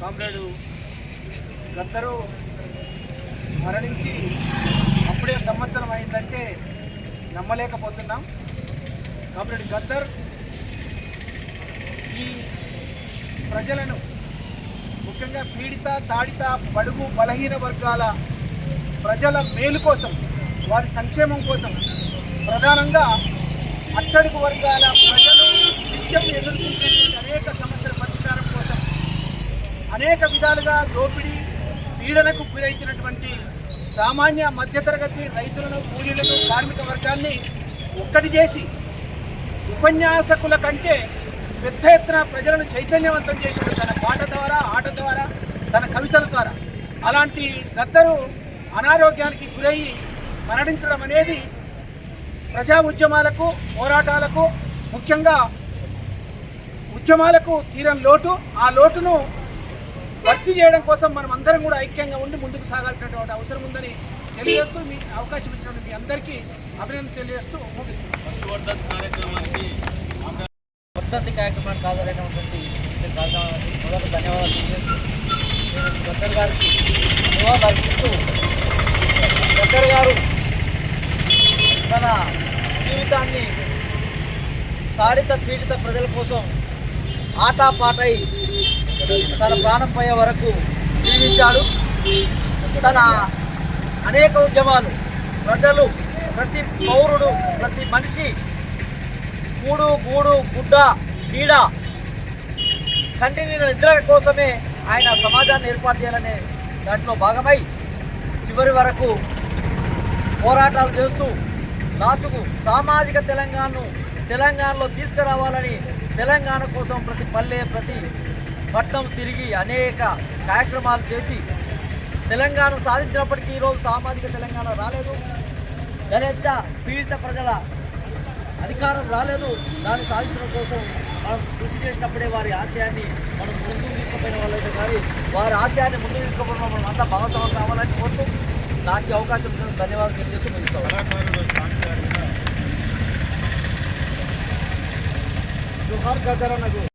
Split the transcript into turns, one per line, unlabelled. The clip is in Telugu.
కామ్రేడు గద్దరు మరణించి అప్పుడే సంవత్సరం అయిందంటే నమ్మలేకపోతున్నాం. కామ్రేడ్ గద్దర్ ఈ ప్రజలను ముఖ్యంగా పీడిత తాడిత బడుగు బలహీన వర్గాల ప్రజల మేలు కోసం వారి సంక్షేమం కోసం ప్రధానంగా అట్టడుగు వర్గాల ప్రజలు నిత్యం ఎదుర్కొంటున్న అనేక సమస్యల పరిష్కారం కోసం అనేక విధాలుగా దోపిడీ పీడనకు గురైతున్నటువంటి సామాన్య మధ్యతరగతి రైతులను కూలీలను కార్మిక వర్గాన్ని ఒక్కటి చేసి ఉపన్యాసకుల కంటే పెద్ద ఎత్తున ప్రజలను చైతన్యవంతం చేసిన తన పాట ద్వారా ఆట ద్వారా తన కవితల ద్వారా. అలాంటి గద్దరు అనారోగ్యానికి గురయ్యి మరణించడం అనేది ప్రజా ఉద్యమాలకు పోరాటాలకు ముఖ్యంగా ఉద్యమాలకు తీరం లోటు. ఆ లోటును భర్తీ చేయడం కోసం మనం అందరం కూడా ఐక్యంగా ఉండి ముందుకు సాగాల్సినటువంటి అవసరం ఉందని తెలియజేస్తూ మీ అవకాశం ఇచ్చినటువంటి మీ అందరికీ అభినందన తెలియజేస్తూ ముగిస్తున్నాను.
వర్ధంతి కార్యక్రమానికి హాజరైనటువంటి మొదట ధన్యవాదాలు తెలియజేస్తూ గారికి ధన్యవాదాలు గద్దర్ గారు తన జీవితాన్ని తాడిత పీడిత ప్రజల కోసం ఆటాపాటై తన ప్రాణం పోయే వరకు జీవించాడు. తన అనేక ఉద్యమాలు ప్రజలు ప్రతి పౌరుడు ప్రతి మనిషి కూడు గూడు గుడ్డ నీడ కంటి నిద్ర కోసమే ఆయన సమాజాన్ని ఏర్పాటు చేయాలనే దాంట్లో భాగమై చివరి వరకు పోరాటాలు చేస్తూ లాస్టుకు సామాజిక తెలంగాణను తెలంగాణలో తీసుకురావాలని తెలంగాణ కోసం ప్రతి పల్లె ప్రతి పట్టణం తిరిగి అనేక కార్యక్రమాలు చేసి తెలంగాణ సాధించినప్పటికీ ఈరోజు సామాజిక తెలంగాణ రాలేదు. దళిత పీడిత ప్రజల అధికారం రాలేదు. దాన్ని సాధించడం కోసం మనం కృషి చేసినప్పుడే వారి ఆశయాన్ని మనం ముందుకు తీసుకుపోయిన వాళ్ళైతే కానీ వారి ఆశయాన్ని ముందుకు తీసుకుపోవడం మనం అంతా భాగస్వామ్యం కావాలని కోరుతూ నాకు అవకాశం ఇచ్చినందుకు ధన్యవాదాలు తెలియజేస్తూ ముగిస్తాను.
జోహార్ అన్నకు